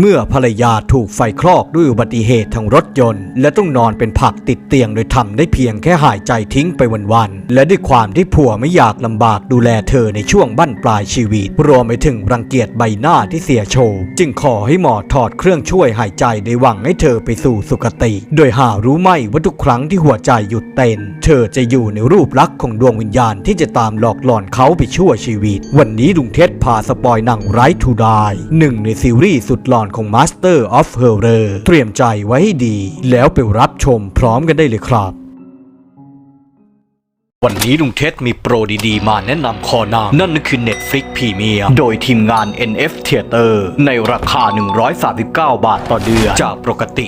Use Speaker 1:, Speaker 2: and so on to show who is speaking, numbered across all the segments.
Speaker 1: เมื่อภรรยาถูกไฟคลอกด้วยอุบัติเหตุทางรถยนต์ และต้องนอนเป็นผักติดเตียงโดยทำได้เพียงแค่หายใจทิ้งไปวันๆและด้วยความที่ผัวไม่อยากลำบากดูแลเธอในช่วงบั้นปลายชีวิต รวมไปถึงรังเกียจใบหน้าที่เสียโฉมจึงขอให้หมอถอดเครื่องช่วยหายใจในหวังให้เธอไปสู่สุคติ โดยหารู้ไหมว่าทุกครั้งที่หัวใจหยุดเต้นเธอจะอยู่ในรูปลักษณ์ของดวงวิญญาณที่จะตามหลอกหลอนเขาไปชั่วชีวิต วันนี้ลุงเทศพาสปอยหนังไรทูดายหนึ่งในซีรีส์สุดหลอนของ Master of Horror เตรียมใจไว้ให้ดี แล้วไปรับชมพร้อมกันได้เลยครับ วันนี้ลุงเทศมีโปรดีๆ มาแนะนำคอนางนั่นคือ Netflix Premium โดยทีมงาน NF Theater ในราคา 139 บาทต่อเดือน จากปกติ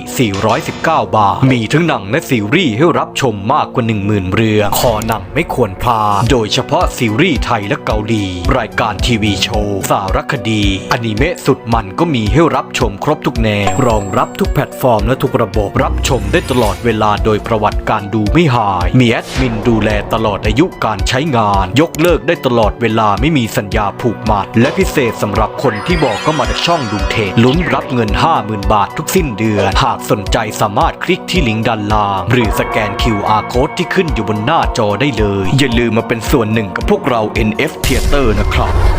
Speaker 1: 419 บาท มีทั้งหนังและซีรีส์ให้รับชมมากกว่า 10,000 เรื่องคอนังไม่ควรพลาดโดยเฉพาะซีรีส์ไทยและเกาหลี รายการทีวีโชว์ สารคดี อนิเมะสุดมันก็มีให้รับชมครบทุกแนว รองรับทุกแพลตฟอร์มและทุกระบบรับชมได้ตลอดเวลาโดยประวัติการดูไม่หายมีแอดมินดูแลตลอดอายุการใช้งาน ยกเลิกได้ตลอดเวลาไม่มีสัญญาผูกมัด และพิเศษสำหรับคนที่บอกก็มาจากช่องลุงเทนลุ้นรับเงิน 50,000 บาททุกสิ้นเดือน หากสนใจสามารถคลิกที่ลิงก์ด้านล่าง หรือสแกน QR code ที่ขึ้นอยู่บนหน้าจอได้เลย อย่าลืมมาเป็นส่วนหนึ่งกับพวกเรา NF Theater นะครับ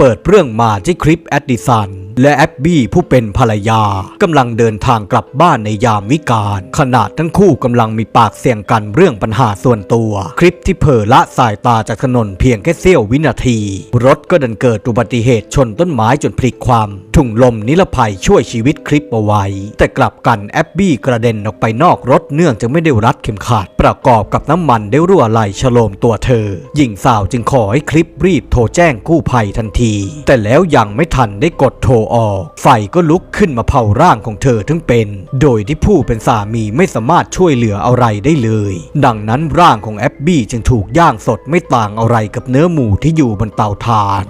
Speaker 1: เปิดเรื่องมาที่คลิปแอดดิสันและแอบบี้ผู้เป็นภรรยากำลังเดินทางกลับบ้านในยามวิกาลขณะทั้งคู่กำลังมีปากเสียงกันเรื่องปัญหาส่วนตัว คลิปที่เผลอละสายตาจากถนนเพียงแค่เสี้ยววินาที รถก็ดันเกิดอุบัติเหตุชนต้นไม้จนพลิกความถุงลมนิรภัยช่วยชีวิตคลิปเอาไว้ แต่กลับกันแอบบี้กระเด็นออกไปนอกรถเนื่องจากไม่ได้รัดเข็มขัดประกอบกับน้ำมันได้รั่วไหลฉโลมตัวเธอหญิงสาวจึงขอให้คลิปรีบโทรแจ้งกู้ภัยทันทีแต่แล้วยังไม่ทันได้กดโทรออก ไฟก็ลุกขึ้นมาเผาร่างของเธอทั้งเป็น โดยที่ผู้เป็นสามีไม่สามารถช่วยเหลืออะไรได้เลย ดังนั้นร่างของแอบบี้จึงถูกย่างสดไม่ต่างอะไรกับเนื้อหมูที่อยู่บนเตาถ่าน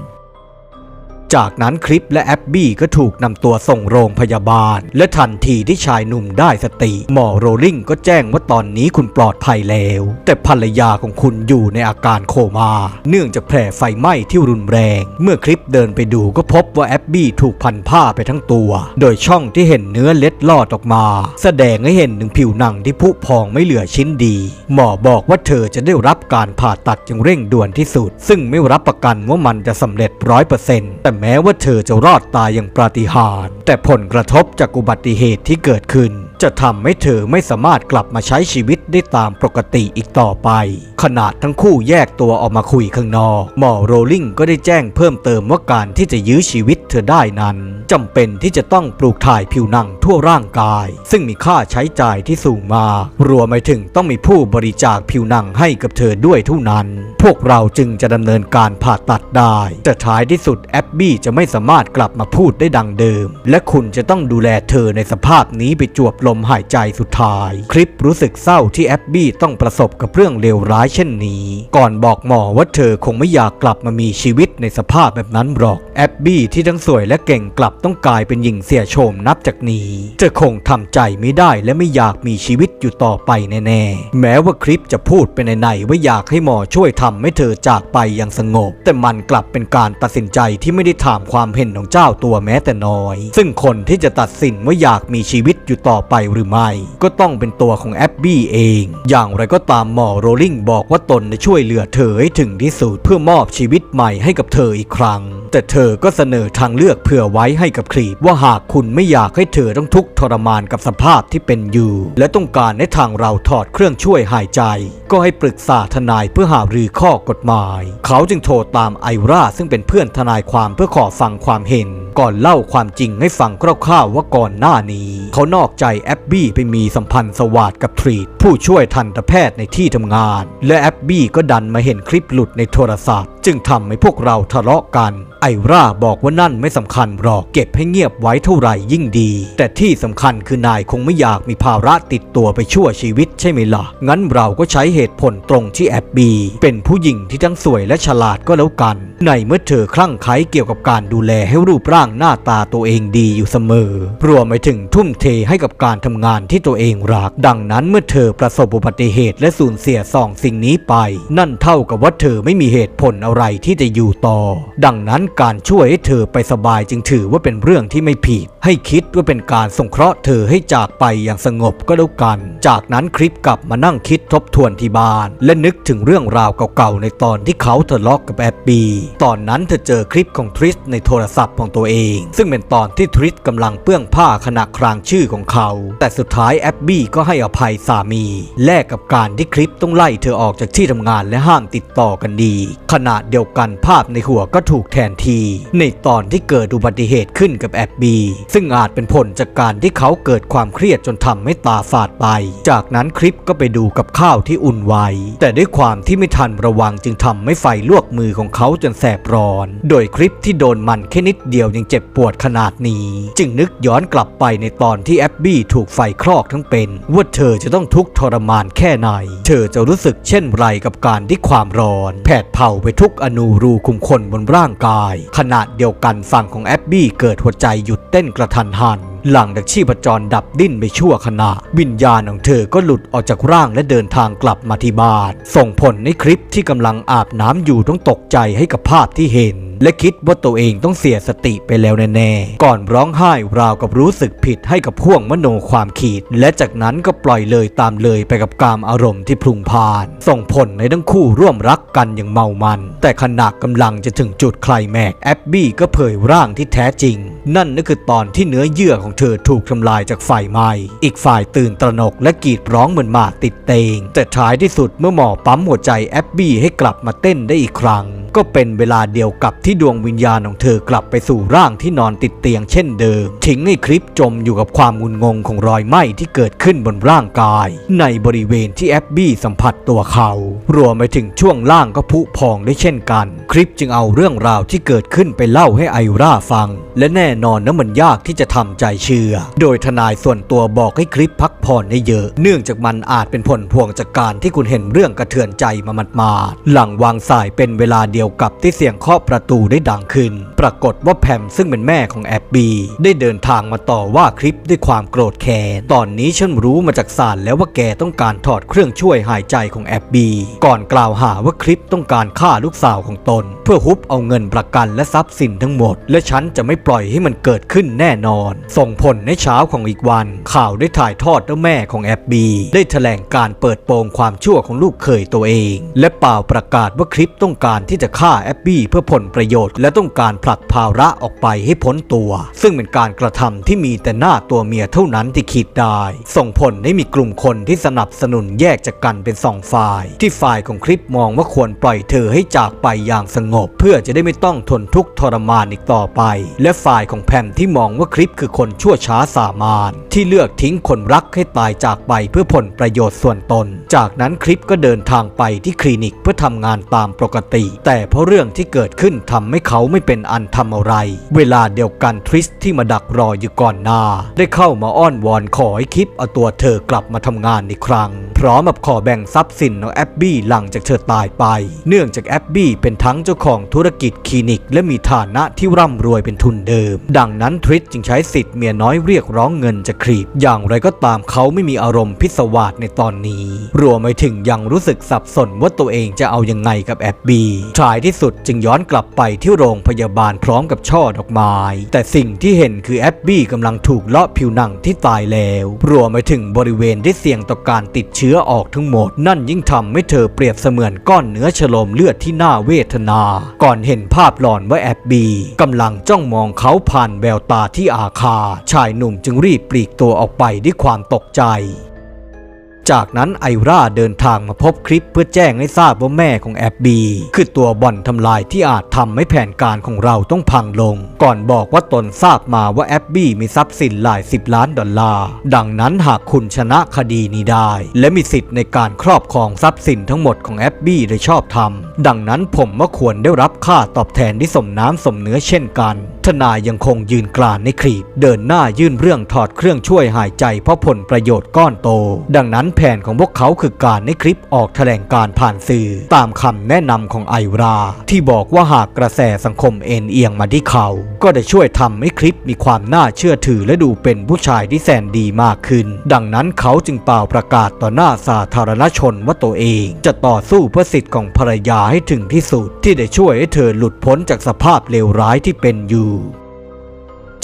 Speaker 1: จากนั้นคลิปและแอบบี้ก็ถูกนำตัวส่งโรงพยาบาล และทันทีที่ชายหนุ่มได้สติ หมอโรลลิงก็แจ้งว่าตอนนี้คุณปลอดภัยแล้ว แต่ภรรยาของคุณอยู่ในอาการโคมา่าเนื่องจากแผลไฟไหม้ที่รุนแรง เมื่อคลิปเดินไปดูก็พบว่าแอบบี้ถูกพันผ้าไปทั้งตัว โดยช่องที่เห็นเนื้อเล็ดลอดออกมา แสดงให้เห็นถึงผิวหนังที่ผุพองไม่เหลือชิ้นดี หมอบอกว่าเธอจะได้รับการผ่าตัดอย่างเร่งด่วนที่สุด ซึ่งไม่รับประกันว่ามันจะสำเร็จร้อยเปอร์เซ็นต์แต่แม้ว่าเธอจะรอดตายอย่างปาฏิหาริย์แต่ผลกระทบจากอุบัติเหตุที่เกิดขึ้น จะทำให้เธอไม่สามารถกลับมาใช้ชีวิตได้ตามปกติอีกต่อไป ขนาดทั้งคู่แยกตัวออกมาคุยข้างนอกหมอโรลลิงก็ได้แจ้งเพิ่มเติมว่าการที่จะยื้อชีวิตเธอได้นั้นจำเป็นที่จะต้องปลูกถ่ายผิวหนังทั่วร่างกาย ซึ่งมีค่าใช้จ่ายที่สูงมากรวมไปถึงต้องมีผู้บริจาคผิวหนังให้กับเธอด้วยเท่านั้น พวกเราจึงจะดำเนินการผ่าตัดได้แต่ท้ายที่สุดแอบบี้จะไม่สามารถกลับมาพูดได้ดังเดิม และคุณจะต้องดูแลเธอในสภาพนี้ไปจวบลมหายใจสุดท้าย คลิปรู้สึกเศร้าที่แอบบี้ต้องประสบกับเรื่องเลวร้ายเช่นนี้ ก่อนบอกหมอว่าเธอคงไม่อยากกลับมามีชีวิตในสภาพแบบนั้นหรอก แอบบี้ที่ทั้งสวยและเก่งกลับต้องกลายเป็นหญิงเสียโฉมนับจากนี้เธอคงทำใจไม่ได้และไม่อยากมีชีวิตอยู่ต่อไปแน่ๆ แม้ว่าคลิปจะพูดไปในในๆว่าอยากให้หมอช่วยทำให้เธอจากไปอย่างสงบ แต่มันกลับเป็นการตัดสินใจที่ไม่ได้ถามความเห็นของเจ้าตัวแม้แต่น้อย ซึ่งคนที่จะตัดสินว่าอยากมีชีวิตอยู่ต่อไปหรือไม่ ก็ต้องเป็นตัวของแอบบี้เอง อย่างไรก็ตามหมอโรลลิงบอกว่าตนได้ช่วยเหลือเธอให้ถึงที่สุดเพื่อมอบชีวิตใหม่ให้กับเธออีกครั้งแต่เธอก็เสนอทางเลือกเผื่อไว้ให้กับครีปว่าหากคุณไม่อยากให้เธอต้องทุกข์ทรมานกับสภาพที่เป็นอยู่ และต้องการให้ทางเราถอดเครื่องช่วยหายใจ ก็ให้ปรึกษาทนายเพื่อหารือข้อกฎหมาย เขาจึงโทรตามไอราซึ่งเป็นเพื่อนทนายความเพื่อขอฟังความเห็น ก่อนเล่าความจริงให้ฟังคร่าวๆว่าก่อนหน้านี้ เขานอกใจแอบบี้ไปมีสัมพันธ์สวัสดกับทรีตผู้ช่วยทันตแพทย์ในที่ทำงาน และแอบบี้ก็ดันมาเห็นคลิปหลุดในโทรศัพท์ จึงทำให้พวกเราทะเลาะกันไอราบอกว่านั่นไม่สำคัญหรอกเก็บให้เงียบไว้เท่าไหร่ยิ่งดี แต่ที่สำคัญคือนายคงไม่อยากมีภาระติดตัวไปชั่วชีวิตใช่ไหมล่ะ งั้นเราก็ใช้เหตุผลตรงที่แอบบีเป็นผู้หญิงที่ทั้งสวยและฉลาดก็แล้วกัน ในเมื่อเธอคลั่งไคล้เกี่ยวกับการดูแลให้รูปร่างหน้าตาตัวเองดีอยู่เสมอ รวมไปถึงทุ่มเทให้กับการทำงานที่ตัวเองรัก ดังนั้นเมื่อเธอประสบอุบัติเหตุและสูญเสียสองสิ่งนี้ไป นั่นเท่ากับว่าเธอไม่มีเหตุผลอะไรที่จะอยู่ต่อ ดังนั้นการช่วยให้เธอไปสบายจึงถือว่าเป็นเรื่องที่ไม่ผิด ให้คิดว่าเป็นการสงเคราะห์เธอให้จากไปอย่างสงบก็แล้วกัน จากนั้นคลิปกลับมานั่งคิดทบทวนที่บ้าน และนึกถึงเรื่องราวเก่าๆในตอนที่เขาทะเลาะกกับแอบบีตอนนั้นเธอเจอคลิปของทริสในโทรศัพท์ของตัวเอง ซึ่งเป็นตอนที่ทริสกำลังเปื้องผ้าขณะครางชื่อของเขา แต่สุดท้ายแอบบี้ก็ให้อภัยสามี แลกกับการที่คลิปต้องไล่เธอออกจากที่ทำงานและห้ามติดต่อกันดี ขณะเดียวกันภาพในหัวก็ถูกแทนที ในตอนที่เกิดอุบัติเหตุขึ้นกับแอบบี้ซึ่งอาจเป็นผลจากการที่เขาเกิดความเครียดจนทำให้ตาฝาดไป จากนั้นคลิปก็ไปดูกับข้าวที่อุ่นไว้ แต่ด้วยความที่ไม่ทันระวังจึงทำให้ไฟลวกมือของเขาจนแสบร้อน โดยคลิปที่โดนมันแค่นิดเดียวยังเจ็บปวดขนาดนี้ จึงนึกย้อนกลับไปในตอนที่แอบบี้ถูกไฟคลอกทั้งเป็น ว่าเธอจะต้องทุกข์ทรมานแค่ไหน เธอจะรู้สึกเช่นไรกับการที่ความร้อน แผดเผาไปทุกอนูรูขุมขนบนร่างกายขณะเดียวกันฝั่งของแอบบี้เกิดหัวใจหยุดเต้นกระทันหัน หลังจากชีพจรดับดิ้นไปชั่วขณะ วิญญาณของเธอก็หลุดออกจากร่างและเดินทางกลับมาที่บ้านส่งผลในคลิปที่กำลังอาบน้ำอยู่ต้องตกใจให้กับภาพที่เห็น และคิดว่าตัวเองต้องเสียสติไปแล้วแน่ๆ ก่อนร้องไห้ราวกับรู้สึกผิดให้กับพ่วงมโนความขีด และจากนั้นก็ปล่อยเลยตามเลยไปกับกามอารมณ์ที่พลุงพาน ส่งผลในทั้งคู่ร่วมรักกันอย่างเมามัน แต่ขณะกำลังจะถึงจุดไคลแม็กแอบบี้ก็เผยร่างที่แท้จริง นั่นก็คือตอนที่เนื้อเยื่อของเธอถูกทำลายจากไฟไหม้อีกฝ่ายตื่นตระหนกและกรีดร้องเหมือนหมาติดเตง แต่ท้ายที่สุดเมื่อหมอปั๊มหัวใจแอบบี้ให้กลับมาเต้นได้อีกครั้งก็เป็นเวลาเดียวกับที่ดวงวิญญาณของเธอกลับไปสู่ร่างที่นอนติดเตียงเช่นเดิม ทิ้งให้คลิปจมอยู่กับความงุนงงของรอยไหม้ที่เกิดขึ้นบนร่างกาย ในบริเวณที่แอบบี้สัมผัสตัวเขา รวมไปถึงช่วงล่างก็ผุพองได้เช่นกัน คลิปจึงเอาเรื่องราวที่เกิดขึ้นไปเล่าให้ไอราฟัง และแน่นอนนะมันยากที่จะทำใจเชื่อ โดยทนายส่วนตัวบอกให้คลิปพักผ่อนให้เยอะ เนื่องจากมันอาจเป็นผลพวงจากการที่คุณเห็นเรื่องกระเทือนใจมามัดมาดๆหลังวางสายเป็นเวลาเดียวกับที่เสียงเคาะประตูได้ดังขึ้น ปรากฏว่าแพมซึ่งเป็นแม่ของแอบบีได้เดินทางมาต่อว่าคลิปด้วยความโกรธแค้น ตอนนี้ฉันรู้มาจากสารแล้วว่าแกต้องการถอดเครื่องช่วยหายใจของแอบบีก่อนกล่าวหาว่าคลิปต้องการฆ่าลูกสาวของตน เพื่อฮุบเอาเงินประกันและทรัพย์สินทั้งหมด และฉันจะไม่ปล่อยให้มันเกิดขึ้นแน่นอน ส่งผลในเช้าของอีกวัน ข่าวได้ถ่ายทอดว่าแม่ของแอบบีได้แถลงการเปิดโปงความชั่วของลูกเขยตัวเอง และเปล่าประกาศว่าคลิปต้องการที่จะฆ่าแอบบี้เพื่อผลประโยชน์ และต้องการผลักภาระออกไปให้พ้นตัว ซึ่งเป็นการกระทำที่มีแต่หน้าตัวเมียเท่านั้นที่คิดได้ ส่งผลให้มีกลุ่มคนที่สนับสนุนแยกจากกันเป็นสองฝ่าย ที่ฝ่ายของคลิปมองว่าควรปล่อยเธอให้จากไปอย่างสงบ เพื่อจะได้ไม่ต้องทนทุกข์ทรมานอีกต่อไป และฝ่ายของแพมที่มองว่าคลิปคือคนชั่วช้าสามานที่เลือกทิ้งคนรักให้ตายจากไปเพื่อผลประโยชน์ส่วนตน จากนั้นคลิปก็เดินทางไปที่คลินิกเพื่อทำงานตามปกติ แต่แต่เพราะเรื่องที่เกิดขึ้นทำให้เขาไม่เป็นอันทำอะไร เวลาเดียวกันทริสที่มาดักรออยู่ก่อนหน้า ได้เข้ามาอ้อนวอนขอให้คลิปเอาตัวเธอกลับมาทำงานอีกครั้ง พร้อมกับขอแบ่งทรัพย์สินของแอบบี้หลังจากเธอตายไป เนื่องจากแอบบี้เป็นทั้งเจ้าของธุรกิจคลินิก และมีฐานะที่ร่ำรวยเป็นทุนเดิม ดังนั้นทริสจึงใช้สิทธิ์เมียน้อยเรียกร้องเงินจากครีป อย่างไรก็ตามเขาไม่มีอารมณ์พิศวาสในตอนนี้ รวมไปถึงยังรู้สึกสับสนว่าตัวเองจะเอายังไงกับแอบบี้ท้ายที่สุดจึงย้อนกลับไปที่โรงพยาบาลพร้อมกับช่อดอกไม้ แต่สิ่งที่เห็นคือแอบบี้กำลังถูกเลาะผิวหนังที่ตายแล้วรวมไปถึงบริเวณที่เสี่ยงต่อการติดเชื้อออกทั้งหมด นั่นยิ่งทำให้เธอเปรียบเสมือนก้อนเนื้อฉลมเลือดที่น่าเวทนา ก่อนเห็นภาพหลอนว่าแอบบี้กำลังจ้องมองเขาผ่านแววตาที่อาฆาตชายหนุ่มจึงรีบปลีกตัวออกไปด้วยความตกใจ จากนั้นไอราเดินทางมาพบคลิปเพื่อแจ้งให้ทราบว่าแม่ของแอบบีคือตัวบ่อนทำลายที่อาจทำให้แผนการของเราต้องพังลง ก่อนบอกว่าตนทราบมาว่าแอบบีมีทรัพย์สินหลายสิบล้านดอลลาร์ ดังนั้นหากคุณชนะคดีนี้ได้ และมีสิทธิ์ในการครอบครองทรัพย์สินทั้งหมดของแอบบีโดยชอบธรรม ดังนั้นผมว่าควรได้รับค่าตอบแทนที่สมน้ำสมเนื้อเช่นกัน ทนายยังคงยืนกรานในครีบ เดินหน้ายื่นเรื่องถอดเครื่องช่วยหายใจเพราะผลประโยชน์ก้อนโต ดังนั้นแผนของพวกเขาคือการในคลิปออกแถลงการผ่านสื่อ ตามคำแนะนำของไอรา ที่บอกว่าหากกระแสสังคมเอ็นเอียงมาที่เขา ก็จะช่วยทำให้คลิปมีความน่าเชื่อถือและดูเป็นผู้ชายที่แสนดีมากขึ้น ดังนั้นเขาจึงเป่าประกาศต่อหน้าสาธารณชนว่าตัวเอง จะต่อสู้เพื่อสิทธิ์ของภรรยาให้ถึงที่สุด ที่ได้ช่วยให้เธอหลุดพ้นจากสภาพเลวร้ายที่เป็นอยู่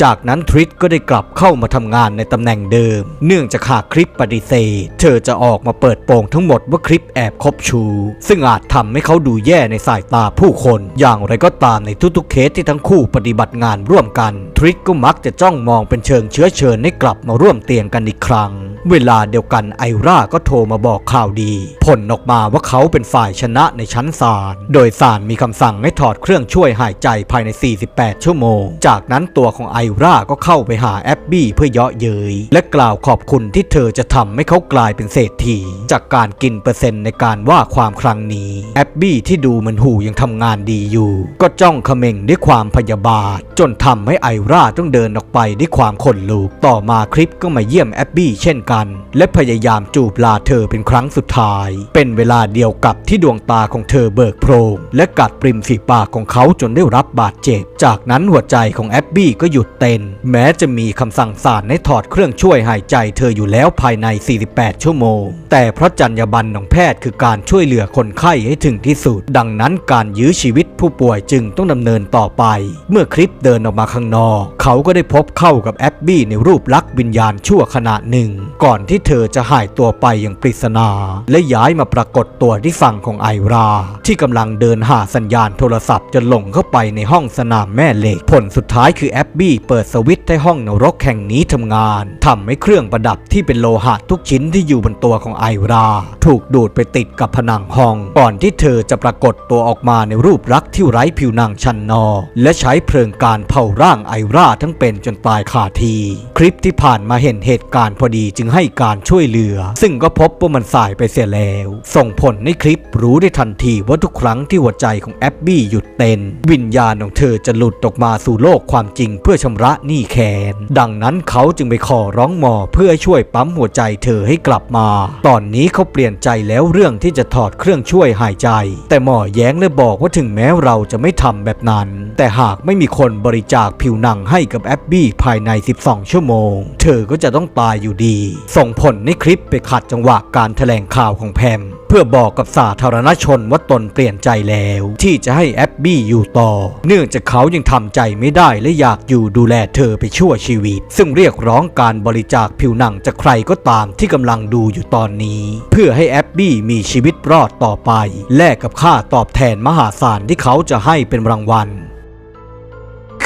Speaker 1: จากนั้นทริสก็ได้กลับเข้ามาทำงานในตำแหน่งเดิม เนื่องจากหากคลิปปฏิเสธ เธอจะออกมาเปิดโปงทั้งหมดว่าคลิปแอบคบชู ซึ่งอาจทำให้เขาดูแย่ในสายตาผู้คน อย่างไรก็ตามในทุกๆเคสที่ทั้งคู่ปฏิบัติงานร่วมกัน ทริสก็มักจะจ้องมองเป็นเชิงเชื้อเชิญให้กลับมาร่วมเตียงกันอีกครั้ง เวลาเดียวกันไอราก็โทรมาบอกข่าวดี ผลออกมาว่าเขาเป็นฝ่ายชนะในชั้นศาลโดยศาลมีคำสั่งให้ถอดเครื่องช่วยหายใจภายใน 48 ชั่วโมง จากนั้นตัวของไอราก็เข้าไปหาแอบบี้เพื่อเยาะเย้ยและกล่าวขอบคุณที่เธอจะทำให้เขากลายเป็นเศรษฐี จากการกินเปอร์เซ็นต์ในการว่าความครั้งนี้แอบบี้ที่ดูเหมือนหูยังทำงานดีอยู่ ก็จ้องเขม่งด้วยความพยาบาท จนทำให้ไอราต้องเดินออกไปด้วยความขนลุกต่อมาคลิปก็มาเยี่ยมแอบบี้เช่นกัน และพยายามจูบลาเธอเป็นครั้งสุดท้าย เป็นเวลาเดียวกับที่ดวงตาของเธอเบิกโพรงและกัดปริมฝีปากของเขาจนได้รับบาดเจ็บ จากนั้นหัวใจของแอบบี้ก็หยุดเต้นแม้จะมีคำสั่งศาลให้ถอดเครื่องช่วยหายใจเธออยู่แล้วภายใน 48 ชั่วโมง แต่เพราะจรรยาบรรณของแพทย์คือการช่วยเหลือคนไข้ให้ถึงที่สุด ดังนั้นการยื้อชีวิตผู้ป่วยจึงต้องดำเนินต่อไป เมื่อคลิปเดินออกมาข้างนอก เขาก็ได้พบเข้ากับแอบบี้ในรูปลักษณ์วิญญาณชั่วขณะหนึ่ง ก่อนที่เธอจะหายตัวไปอย่างปริศนา และย้ายมาปรากฏตัวที่ฝั่งของไอรา ที่กำลังเดินหาสัญญาณโทรศัพท์จนหลงเข้าไปในห้องสนามแม่เหล็กผลสุดท้ายคือแอบบี้เปิดสวิตช์ให้ห้องนรกแห่งนี้ทำงานทำให้เครื่องประดับที่เป็นโลหะทุกชิ้นที่อยู่บนตัวของไอรา ถูกดูดไปติดกับผนังห้อง ก่อนที่เธอจะปรากฏตัวออกมาในรูปลักษณ์ที่ไร้ผิวหนังชันนอ และใช้เพลิงการเผาร่างไอราทั้งเป็นจนตายคาที คลิปที่ผ่านมาเห็นเหตุการณ์พอดีจึงให้การช่วยเหลือ ซึ่งก็พบว่ามันสายไปเสียแล้ว ส่งผลในคลิปรู้ได้ทันทีว่าทุกครั้งที่หัวใจของแอบบี้หยุดเต้นวิญญาณของเธอจะหลุดออกมาสู่โลกความจริงเพื่อชำระหนี้แค้นดังนั้นเขาจึงไปขอร้องหมอเพื่อช่วยปั๊มหัวใจเธอให้กลับมา ตอนนี้เขาเปลี่ยนใจแล้วเรื่องที่จะถอดเครื่องช่วยหายใจ แต่หมอแย้งและบอกว่าถึงแม้เราจะไม่ทำแบบนั้น แต่หากไม่มีคนบริจาคผิวหนังให้กับแอบบี้ภายใน 12 ชั่วโมง เธอก็จะต้องตายอยู่ดี ส่งผลในคลิปไปขัดจังหวะการแถลงข่าวของแพม พื่อบอกกับสาธารณชนว่าตนเปลี่ยนใจแล้ว ที่จะให้แอบบี้อยู่ต่อ เนื่องจากเขายังทำใจไม่ได้และอยากอยู่ดูแลเธอไปชั่วชีวิต ซึ่งเรียกร้องการบริจาคผิวหนังจากใครก็ตามที่กำลังดูอยู่ตอนนี้ เพื่อให้แอบบี้มีชีวิตรอดต่อไป แลกกับค่าตอบแทนมหาศาลที่เขาจะให้เป็นรางวัล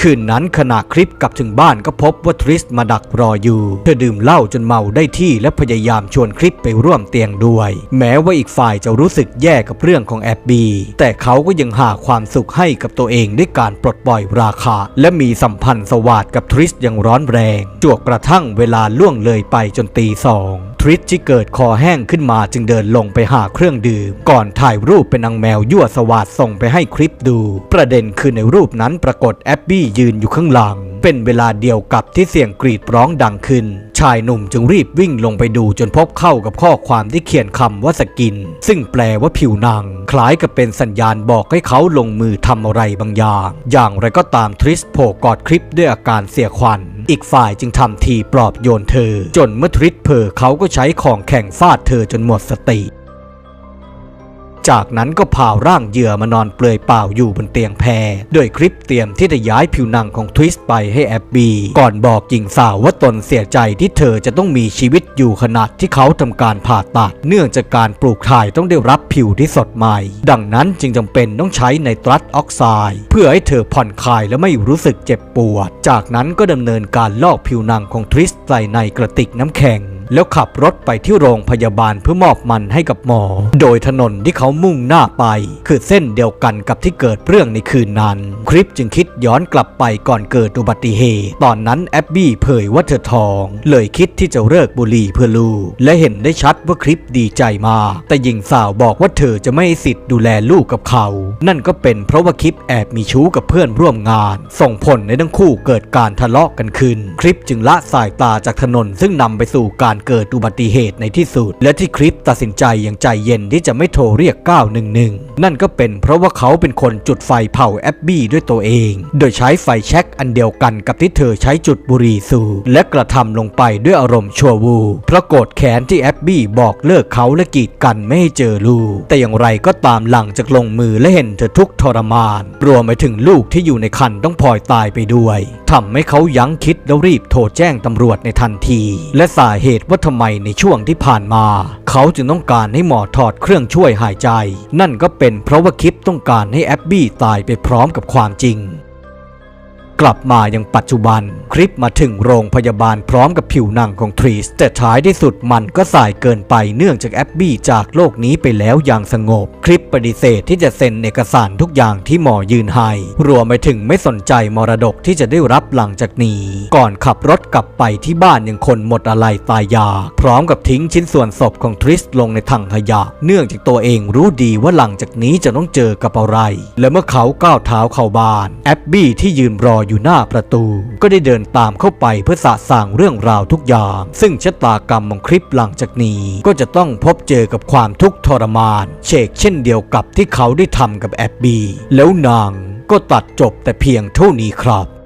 Speaker 1: คืนนั้นขณะคลิปกลับถึงบ้านก็พบว่าทริสมาดักรออยู่ เธอดื่มเหล้าจนเมาได้ที่และพยายามชวนคลิปไปร่วมเตียงด้วย แม้ว่าอีกฝ่ายจะรู้สึกแย่กับเรื่องของแอบบี แต่เขาก็ยังหาความสุขให้กับตัวเองด้วยการปลดปล่อยราคา และมีสัมพันธ์สวาดกับทริสอย่างร้อนแรง จวกกระทั่งเวลาล่วงเลยไปจนตีสองทริสที่เกิดคอแห้งขึ้นมาจึงเดินลงไปหาเครื่องดื่ม ก่อนถ่ายรูปเป็นนางแมวยั่วสวาดส่งไปให้คลิปดู ประเด็นคือในรูปนั้นปรากฏแอบบี้ยืนอยู่ข้างหลัง เป็นเวลาเดียวกับที่เสียงกรีดร้องดังขึ้น ชายหนุ่มจึงรีบวิ่งลงไปดูจนพบเข้ากับข้อความที่เขียนคำว่าสกิน ซึ่งแปลว่าผิวหนัง คล้ายกับเป็นสัญญาณบอกให้เขาลงมือทำอะไรบางอย่าง อย่างไรก็ตามทริสโผล่กอดคลิปด้วยอาการเสียขวัญ อีกฝ่ายจึงทำทีปลอบโยนเธอ จนเมื่อทริสเผลอเขาก็ใช้ของแข่งฟาดเธอจนหมดสติ จากนั้นก็พาร่างเหยื่อมานอนเปลือยเปล่าอยู่บนเตียงแพรโดยคลิปเตรียมที่จะย้ายผิวหนังของทวิสต์ไปให้แอบบีก่อนบอกหญิงสาวว่าตนเสียใจที่เธอจะต้องมีชีวิตอยู่ขณะที่เขาทำการผ่าตัด เนื่องจากการปลูกถ่ายต้องได้รับผิวที่สดใหม่ ดังนั้นจึงจำเป็นต้องใช้ไนตรัสออกไซด์เพื่อให้เธอผ่อนคลายและไม่รู้สึกเจ็บปวด จากนั้นก็ดำเนินการลอกผิวหนังของทริสต์ใส่ในกระติกน้ำแข็ง แล้วขับรถไปที่โรงพยาบาลเพื่อมอบมันให้กับหมอ โดยถนนที่เขามุ่งหน้าไป คือเส้นเดียวกันกับที่เกิดเรื่องในคืนนั้นคลิปจึงคิดย้อนกลับไปก่อนเกิดอุบัติเหตุ ตอนนั้นแอบบี้เผยว่าเธอท้อง เลยคิดที่จะเลิกบุหรี่เพื่อลูก และเห็นได้ชัดว่าคลิปดีใจมาก แต่หญิงสาวบอกว่าเธอจะไม่สิทธิ์ดูแลลูกกับเขา นั่นก็เป็นเพราะว่าคลิปแอบมีชู้กับเพื่อนร่วมงาน ส่งผลในทั้งคู่เกิดการทะเลาะกันขึ้นคลิปจึงละสายตาจากถนนซึ่งนำไปสู่การเกิดอุบัติเหตุในที่สุด และที่คลิปตัดสินใจอย่างใจเย็นที่จะไม่โทรเรียก 911 นั่นก็เป็นเพราะว่าเขาเป็นคนจุดไฟเผาแอบบี้ด้วยตัวเอง โดยใช้ไฟแช็กอันเดียวกันกับที่เธอใช้จุดบุหรี่สูบและกระทำลงไปด้วยอารมณ์ชั่ววูบเพราะโกรธแค้นที่แอบบี้บอกเลิกเขาและกีดกันไม่ให้เจอลูก แต่อย่างไรก็ตามหลังจากลงมือและเห็นเธอทุกทรมาน รวมไปถึงลูกที่อยู่ในคันต้องพลอยตายไปด้วยทำให้เขายั้งคิดแล้วรีบโทรแจ้งตำรวจในทันที และสาเหตุว่าทำไมในช่วงที่ผ่านมา เขาจึงต้องการให้หมอถอดเครื่องช่วยหายใจ นั่นก็เป็นเพราะว่าคิปต้องการให้แอบบี้ตายไปพร้อมกับความจริง กลับมายังปัจจุบัน คลิปมาถึงโรงพยาบาลพร้อมกับผิวหนังของทรีสแต่ท้ายที่สุดมันก็สายเกินไปเนื่องจากแอบบี้จากโลกนี้ไปแล้วอย่างสงบ คลิปปฏิเสธที่จะเซ็นเอกสารทุกอย่างที่หมอยืนให้รวมไปถึงไม่สนใจมรดกที่จะได้รับหลังจากนี้ ก่อนขับรถกลับไปที่บ้านยังคนหมดอะไรตายยาก พร้อมกับทิ้งชิ้นส่วนศพของทริสลงในถังขยะ เนื่องจากตัวเองรู้ดีว่าหลังจากนี้จะต้องเจอกับอะไร และเมื่อเขาก้าวเท้าเข้าบ้านแอบบี้ที่ยืนรออยู่หน้าประตู ก็ได้เดินตามเข้าไปเพื่อสะสางเรื่องราวทุกอย่าง ซึ่งชะตากรรมของคลิปหลังจากนี้ ก็จะต้องพบเจอกับความทุกข์ทรมาน เชกเช่นเดียวกับที่เขาได้ทำกับแอบบีแล้วนางก็ตัดจบแต่เพียงเท่านี้ครับ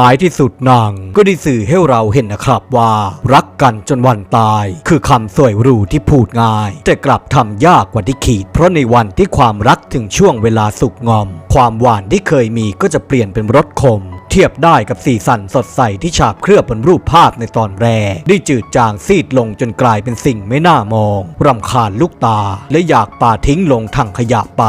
Speaker 1: ท้ายที่สุดนางก็ได้สื่อให้เราเห็นนะครับว่า รักกันจนวันตาย คือคำสวยรูที่พูดง่าย แต่กลับทำยากกว่าที่ขีด เพราะในวันที่ความรักถึงช่วงเวลาสุกงอม ความหวานที่เคยมีก็จะเปลี่ยนเป็นรสขม เทียบได้กับสีสันสดใสที่ฉาบเคลือบบนรูปภาพในตอนแรก ได้จืดจางซีดลงจนกลายเป็นสิ่งไม่น่ามอง รำคาญลูกตา และอยากปาทิ้งลงถังขยะไป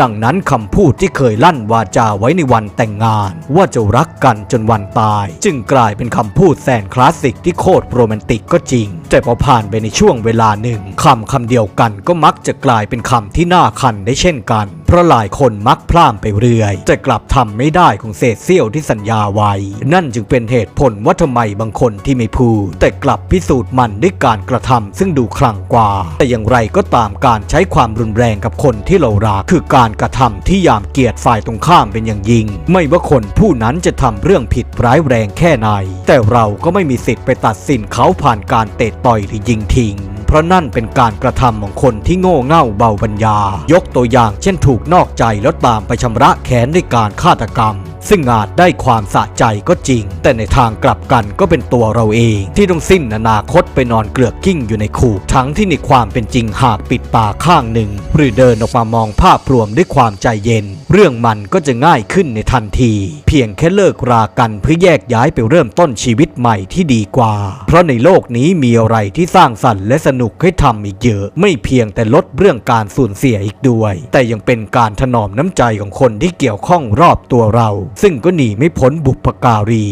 Speaker 1: ดังนั้นคำพูดที่เคยลั่นวาจาไว้ในวันแต่งงาน ว่าจะรักกันจนวันตาย จึงกลายเป็นคำพูดแสนคลาสสิกที่โคตรโรแมนติกก็จริง แต่พอผ่านไปในช่วงเวลาหนึ่งคำคำเดียวกันก็มักจะกลายเป็นคำที่น่าคันได้เช่นกัน เพราะหลายคนมักพลามไปเรื่อย แต่กลับทำไม่ได้ของเศษเสี้ยวที่สัญญาไว้ นั่นจึงเป็นเหตุผลว่าทำไมบางคนที่ไม่พูด แต่กลับพิสูจน์มันด้วยการกระทำซึ่งดูคลั่งกว่า แต่อย่างไรก็ตามการใช้ความรุนแรงกับคนที่เรารักคือการกระทำที่ยามเกียรติฝ่ายตรงข้ามเป็นอย่างยิ่ง ไม่ว่าคนผู้นั้นจะทำเรื่องผิดร้ายแรงแค่ไหนแต่เราก็ไม่มีสิทธิ์ไปตัดสินเขาผ่านการเตะต่อยหรือยิงทิ้ง เพราะนั่นเป็นการกระทำของคนที่โง่เง่าเบาปัญญา ยกตัวอย่างเช่นถูกนอกใจแล้วตามไปชำระแค้นด้วยการฆาตกรรม ซึ่งอาจได้ความสะใจก็จริง แต่ในทางกลับกันก็เป็นตัวเราเอง ที่ต้องสิ้นอนาคตไปนอนเกลือกกิ้งอยู่ในคูทั้งที่ในความเป็นจริงหากปิดตาข้างหนึ่ง หรือเดินออกมามองภาพรวมด้วยความใจเย็น เรื่องมันก็จะง่ายขึ้นในทันที เพียงแค่เลิกรากันเพื่อแยกย้ายไปเริ่มต้นชีวิตใหม่ที่ดีกว่า เพราะในโลกนี้มีอะไรที่สร้างสรรค์และสนุกให้ทำอีกเยอะ ไม่เพียงแต่ลดเรื่องการสูญเสียอีกด้วย แต่ยังเป็นการถนอมน้ำใจของคนที่เกี่ยวข้องรอบตัวเรา ซึ่งก็หนีไม่พ้นบุพการี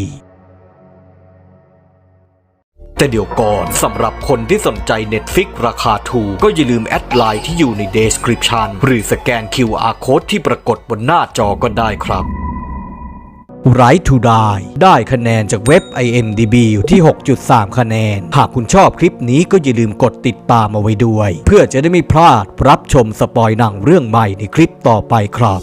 Speaker 1: แต่เดี๋ยวก่อนสำหรับคนที่สนใจ Netflix ราคาถูกก็อย่าลืมแอดไลน์ที่อยู่ใน Description หรือสแกน QR Code ที่ปรากฏบนหน้าจอก็ได้ครับ Right to Die ได้คะแนนจากเว็บ IMDB อยู่ที่ 6.3 คะแนน หากคุณชอบคลิปนี้ก็อย่าลืมกดติดตามเอาไว้ด้วย เพื่อจะได้ไม่พลาดรับชมสปอยหนังเรื่องใหม่ในคลิปต่อไปครับ